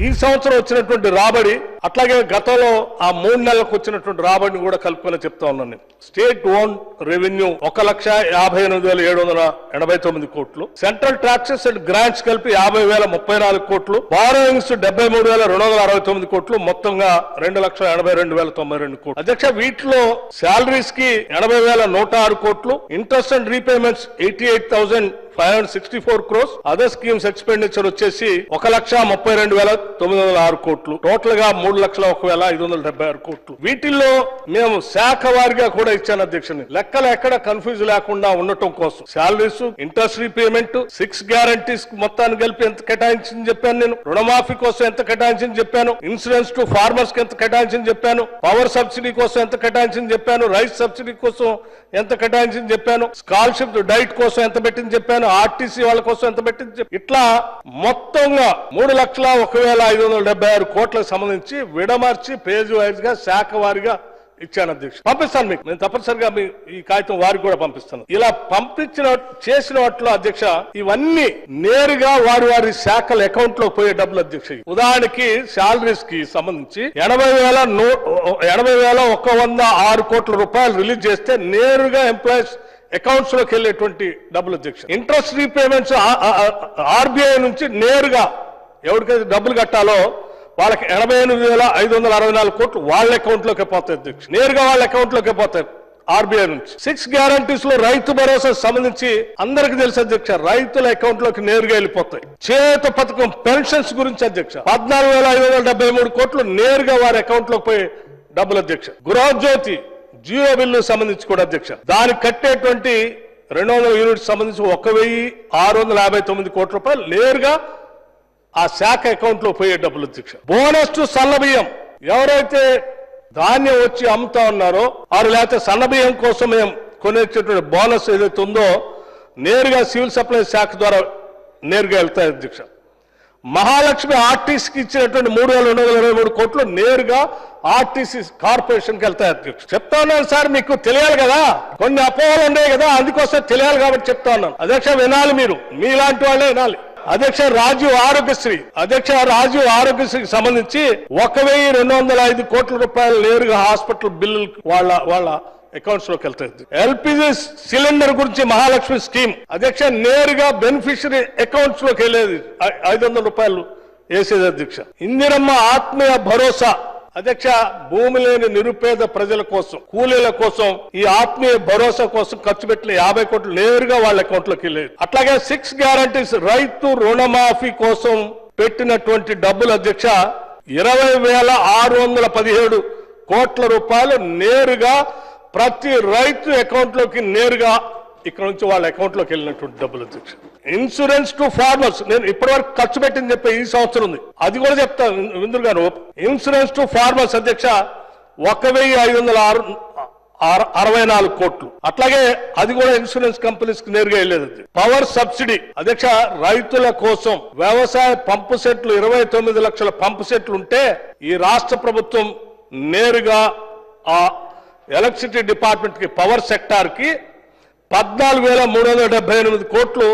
ఈ సంవత్సరం వచ్చినటువంటి రాబడి అట్లాగే గతంలో ఆ మూడు నెలలకు వచ్చినటువంటి రాబడిని కూడా కలుపుకొని చెప్తా ఉన్నాను నేను. స్టేట్ ఓన్ రెవెన్యూ ఒక లక్ష యాభై ఎనిమిది వేల ఏడు వందల ఎనభై తొమ్మిది కోట్లు. సెంట్రల్ ట్యాక్సెస్ అండ్ గ్రాంట్స్ కలిపి యాభై వేల ముప్పై నాలుగు కోట్లు. బారోయింగ్స్ డెబ్బై మూడు వేల రెండు వందల అరవై తొమ్మిది కోట్లు. మొత్తంగా రెండు లక్షల ఎనభై రెండు వేల తొంభై రెండు కోట్లు. అధ్యక్ష వీటిలో శాలరీస్కి ఎనభై వేల నూట ఆరు కోట్లు. Interest and repayments eighty eight thousand five hundred sixty four crores. Other schemes expenditure వచ్చేసి ఒక లక్ష ముప్పై రెండు వేల తొమ్మిది వందల ఆరు కోట్లు. టోటల్గా మూడు లక్షల ఒక వేల ఐదు వందల డెబ్బై ఆరు కోట్లు. వీటిల్లో మేము శాఖ వారిగా కూడా ఇచ్చాను అధ్యక్షుని. లెక్కలు ఎక్కడ కన్ఫ్యూజ్ లేకుండా ఉండటం కోసం. Salaries interest repayment six guarantees మొత్తాన్ని కలిపి ఎంత కేటాయించింది చెప్పాను నేను. రుణమాఫీ కోసం ఎంత కేటాయించింది చెప్పాను. ఇన్సూరెన్స్ టు ఫార్మర్స్కి ఎంత కేటాయించింది చెప్పాను. పవర్ సబ్సిడీ కోసం ఎంత కేటాయించింది చెప్పాను. రైస్ సబ్సిడీ కోసం ఎంత కేటాయించింది చెప్పాను. స్కాలర్షిప్ డైట్ కోసం ఎంత పెట్టింది చెప్పాను. ఆర్టీసీ వాళ్ళ కోసం ఎంత పెట్టింది ఇట్లా మొత్తంగా మూడు లక్షల ఒక వేల ఐదు వందల డెబ్బై ఆరు కోట్లకు సంబంధించి విడమర్చి పేజ్ వైజ్గా శాఖ వారిగా ఇచ్చాను అధ్యక్ష. పంపిస్తాను మీకు. నేను తప్పనిసరిగా మీ ఈ కాగితం వారికి కూడా పంపిస్తాను. ఇలా పంపించిన చేసిన వాటిలో అధ్యక్ష ఇవన్నీ నేరుగా వారి వారి శాఖల అకౌంట్లో పోయే డబ్బులు అధ్యక్ష. ఉదాహరణకి శాలరీస్కి సంబంధించి ఎనభై వేల నూ ఎనభై వేల ఒక వంద ఆరు కోట్ల రూపాయలు రిలీజ్ చేస్తే నేరుగా ఎంప్లాయీస్ అకౌంట్స్లోకి వెళ్ళేటువంటి డబ్బులు అధ్యక్ష. ఇంట్రెస్ట్ రీపేమెంట్స్ ఆర్బీఐ నుంచి నేరుగా ఎవరికైతే డబ్బులు కట్టాలో వాళ్ళకి ఎనభై ఎనిమిది వేల ఐదు వందల అరవై నాలుగు కోట్లు వాళ్ళ అకౌంట్లోకి పోతాయి అధ్యక్ష. నేరుగా వాళ్ళ అకౌంట్లోకి పోతాయి ఆర్బీఐ నుంచి. సిక్స్ గ్యారంటీస్లో రైతు భరోసా సంబంధించి అందరికి తెలుసు అధ్యక్ష రైతుల అకౌంట్లోకి నేరుగా వెళ్ళిపోతాయి. చేత పథకం పెన్షన్స్ గురించి అధ్యక్ష. పద్నాలుగు వేల ఐదు వందల డెబ్బై మూడు కోట్లు నేరుగా వారి అకౌంట్లోకి పోయి డబ్బులు అధ్యక్ష. గృహజ్యోతి జియో బిల్లు సంబంధించి కూడా అధ్యక్ష. దానికి కట్టేటువంటి రెండు వందల యూనిట్స్ సంబంధించి ఒక వెయ్యి ఆరు వందల యాభై తొమ్మిది కోట్ల రూపాయలు నేరుగా ఆ శాఖ అకౌంట్లో పోయే డబ్బులు అధ్యక్ష బోనస్ టు సన్నబియ్యం. ఎవరైతే ధాన్యం వచ్చి అమ్ముతా ఉన్నారో వారు లేకపోతే సన్నబియ్యం కోసం మేము కొనేటటువంటి బోనస్ ఏదైతే ఉందో నేరుగా సివిల్ సప్లై శాఖ ద్వారా నేరుగా వెళ్తాయి అధ్యక్ష మహాలక్ష్మి ఆర్టీసీకి ఇచ్చినటువంటి మూడు వేల రెండు వందల ఇరవై మూడు కోట్లు నేరుగా ఆర్టీసీ కార్పొరేషన్కి వెళ్తాయి అధ్యక్ష చెప్తా ఉన్నాను సార్ మీకు తెలియాలి కదా. కొన్ని అపోహలు ఉన్నాయి కదా అందుకోసం తెలియాలి కాబట్టి చెప్తా ఉన్నాను. అధ్యక్ష వినాలి మీరు. మీలాంటి వాళ్ళే వినాలి. అధ్యక్ష రాజీవ్ ఆరోగ్యశ్రీ అధ్యక్ష రాజీవ్ ఆరోగ్యశ్రీకి సంబంధించి ఒక వెయ్యి రెండు వందల ఐదు కోట్ల రూపాయలు నేరుగా హాస్పిటల్ బిల్లు వాళ్ళ వాళ్ళ అకౌంట్స్లోకి వెళ్తాయి. ఎల్పిజి సిలిండర్ గురించి మహాలక్ష్మి స్కీమ్. అధ్యక్ష నేరుగా బెనిఫిషరీ అకౌంట్స్లోకి వెళ్ళేది ఐ- ఐదు వందల రూపాయలు వేసేది అధ్యక్ష. ఇందిరమ్మ ఆత్మీయ భరోసా అధ్యక్ష భూమి లేని నిరుపేద ప్రజల కోసం కూలీల కోసం ఈ ఆత్మీయ భరోసా కోసం ఖర్చు పెట్టిన యాభై కోట్లు నేరుగా వాళ్ళ అకౌంట్లోకి వెళ్ళేది. అట్లాగే సిక్స్ గ్యారంటీస్ రైతు రుణమాఫీ కోసం పెట్టినటువంటి డబ్బులు అధ్యక్ష ఇరవై వేల ఆరు వందల పదిహేడు కోట్ల రూపాయలు నేరుగా ప్రతి రైతు అకౌంట్లోకి నేరుగా ఇక్కడ నుంచి వాళ్ళ అకౌంట్లోకి వెళ్ళినటువంటి డబ్బులు అధ్యక్ష. Insurance to farmers. నేను ఇప్పటివరకు ఖర్చు పెట్టింది చెప్పే ఈ సంవత్సరం ఉంది. అది కూడా చెప్తా విందులు గారు. ఇన్సూరెన్స్ టు ఫార్మర్స్ అధ్యక్ష ఒక వెయ్యి ఐదు వందల ఆరు అరవై నాలుగు కోట్లు. అట్లాగే అది కూడా ఇన్సూరెన్స్ కంపెనీస్కి నేరుగా వెళ్ళేది పవర్ సబ్సిడీ. అధ్యక్ష రైతుల కోసం వ్యవసాయ పంపు సెట్లు ఇరవై తొమ్మిది లక్షల పంపు సెట్లు ఉంటే ఈ రాష్ట్ర ప్రభుత్వం నేరుగా ఆ ఎలక్ట్రిసిటీ డిపార్ట్మెంట్కి పవర్ సెక్టార్కి పద్నాలుగు వేల మూడు వందల డెబ్బై ఎనిమిది కోట్లు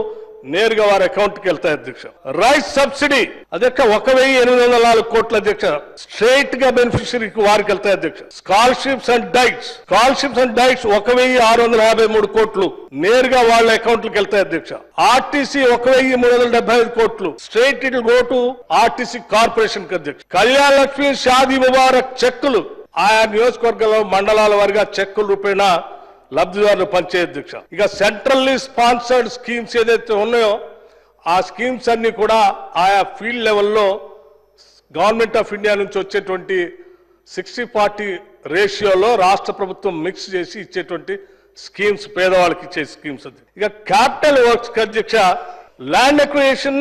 నేరుగా వారి అకౌంట్కి వెళ్తాయి అధ్యక్ష. Rice subsidy. అధ్యక్ష ఒక వెయ్యి ఎనిమిది వందల నాలుగు కోట్ల అధ్యక్ష. స్ట్రైట్గా బెనిఫిషరీకి వారికి వెళ్తాయి అధ్యక్ష. Scholarships and diets. Scholarships and diets ఒక వెయ్యి ఆరు వందల యాభై మూడు కోట్లు. నేరుగా వాళ్ళ అకౌంట్లకు వెళ్తాయి అధ్యక్ష. ఆర్టీసీ ఒక వెయ్యి మూడు వందల డెబ్బై ఐదు కోట్లు. Straight it go to RTC కార్పొరేషన్కి అధ్యక్ష. కళ్యాణ లక్ష్మి షాదీ ముబారక్ చెక్కులు. ఆయా నియోజకవర్గంలో మండలాల వారిగా చెక్కుల రూపేణ లబ్ధిదారులు పంచాయతీ అధ్యక్ష ఇక సెంట్రల్లీ స్పాన్సర్డ్ స్కీమ్స్ ఏదైతే ఉన్నాయో ఆ స్కీమ్స్ అన్ని కూడా ఆయా ఫీల్డ్ లెవెల్లో గవర్నమెంట్ ఆఫ్ ఇండియా నుంచి వచ్చేటువంటి సిక్స్టీ ఫార్టీ రేషియోలో రాష్ట్ర ప్రభుత్వం మిక్స్ చేసి ఇచ్చేటువంటి స్కీమ్స్ పేదవాళ్ళకి ఇచ్చే స్కీమ్స్ అది. ఇక క్యాపిటల్ వర్క్స్ అధ్యక్ష land acquisition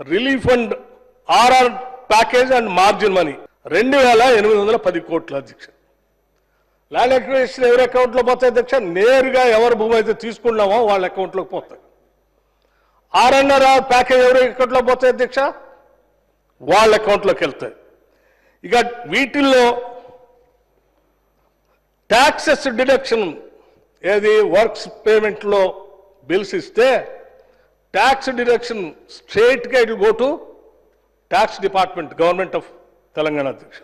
relief and RR package and margin money. రెండు వేల ఎనిమిది వందల పది కోట్ల అధ్యక్ష. ల్యాండ్ అక్విజిషన్ ఎవరి అకౌంట్లో పోతాయి అధ్యక్ష? నేరుగా ఎవరి భూమి అయితే తీసుకున్నామో వాళ్ళ అకౌంట్లోకి పోతాయి. ఆర్ఎన్ఆర్ ప్యాకేజ్ ఎవరి అకౌంట్లో పోతాయి అధ్యక్ష? వాళ్ళ అకౌంట్లోకి వెళ్తాయి. ఇక వీటిల్లో ట్యాక్సెస్ డిడక్షన్ ఏది? వర్క్స్ పేమెంట్లో బిల్స్ ఇస్తే ట్యాక్స్ డిడక్షన్ స్ట్రేట్గా it go to tax department government of Telangana అధ్యక్ష.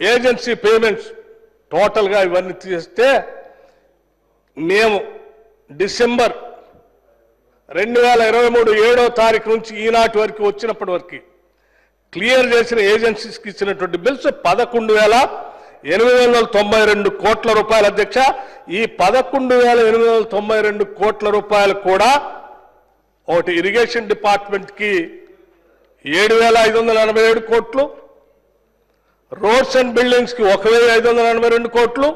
ఏజెన్సీ పేమెంట్స్ టోటల్గా ఇవన్నీ తీస్తే మేము డిసెంబర్ రెండు వేల ఇరవై మూడు ఏడో తారీఖు నుంచి ఈనాటి వరకు వచ్చినప్పటి వరకు క్లియర్ చేసిన ఏజెన్సీస్కి ఇచ్చినటువంటి బిల్స్ పదకొండు వేల ఎనిమిది వందల తొంభై రెండు కోట్ల రూపాయల. అధ్యక్ష ఈ పదకొండు వేల ఎనిమిది వందల తొంభై రెండు కోట్ల రూపాయలు కూడా ఒకటి ఇరిగేషన్ డిపార్ట్మెంట్కి ఏడు వేల ఐదు వందల ఎనభై ఏడు కోట్లు రోడ్స్ అండ్ బిల్డింగ్స్కి ఒక వెయ్యి ఐదు వందల ఎనభై రెండు కోట్లు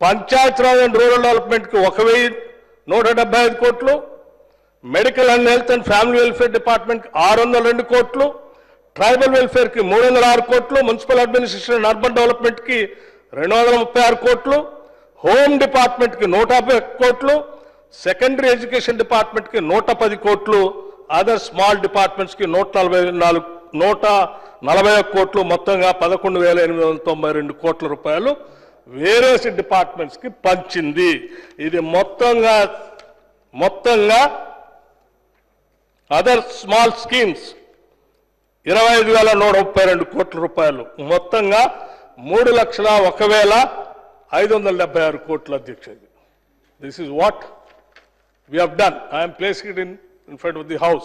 పంచాయతీరాజ్ అండ్ రూరల్ డెవలప్మెంట్కి ఒక వెయ్యి నూట డెబ్బై ఐదు కోట్లు medical and health and family welfare డిపార్ట్మెంట్కి ఆరు వందల రెండు కోట్లు ట్రైబల్ వెల్ఫేర్కి మూడు వందల ఆరు కోట్లు మున్సిపల్ అడ్మినిస్ట్రేషన్ అండ్ అర్బన్ డెవలప్మెంట్కి రెండు వందల ముప్పై ఆరు కోట్లు హోమ్ డిపార్ట్మెంట్కి నూట యాభై కోట్లు సెకండరీ ఎడ్యుకేషన్ డిపార్ట్మెంట్కి నూట పది కోట్లు అదర్ స్మాల్ డిపార్ట్మెంట్స్కి నూట నలభై నాలుగు నూట నలభై కోట్లు మొత్తంగా పదకొండు వేల ఎనిమిది వందల తొంభై రెండు కోట్ల రూపాయలు వేరేసి డిపార్ట్మెంట్స్కి పంచింది. ఇది మొత్తంగా మొత్తంగా అదర్ స్మాల్ స్కీమ్స్ ఇరవై ఐదు వేల నూట ముప్పై రెండు కోట్ల రూపాయలు. మొత్తంగా మూడు లక్షల ఒక వేల ఐదు వందల డెబ్బై ఆరు కోట్ల అధ్యక్ష this is what we have done I'm place it in in front of the house